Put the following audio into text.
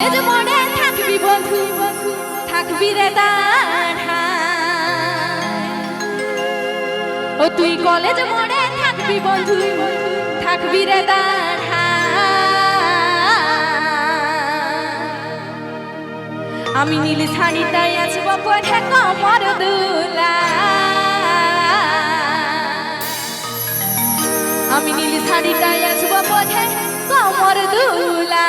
এ মনে থাকবি বন্ধু, থাকবি রে দাঁড়া ও তুই কলেজ মনে থাকবি বন্ধু, থাকবি রে দাঁড়া আমি নীল শাড়িটাই আসব পরে কমর দুলা। আমি নীল শাড়িটাই আসব পরে কমর দুলা।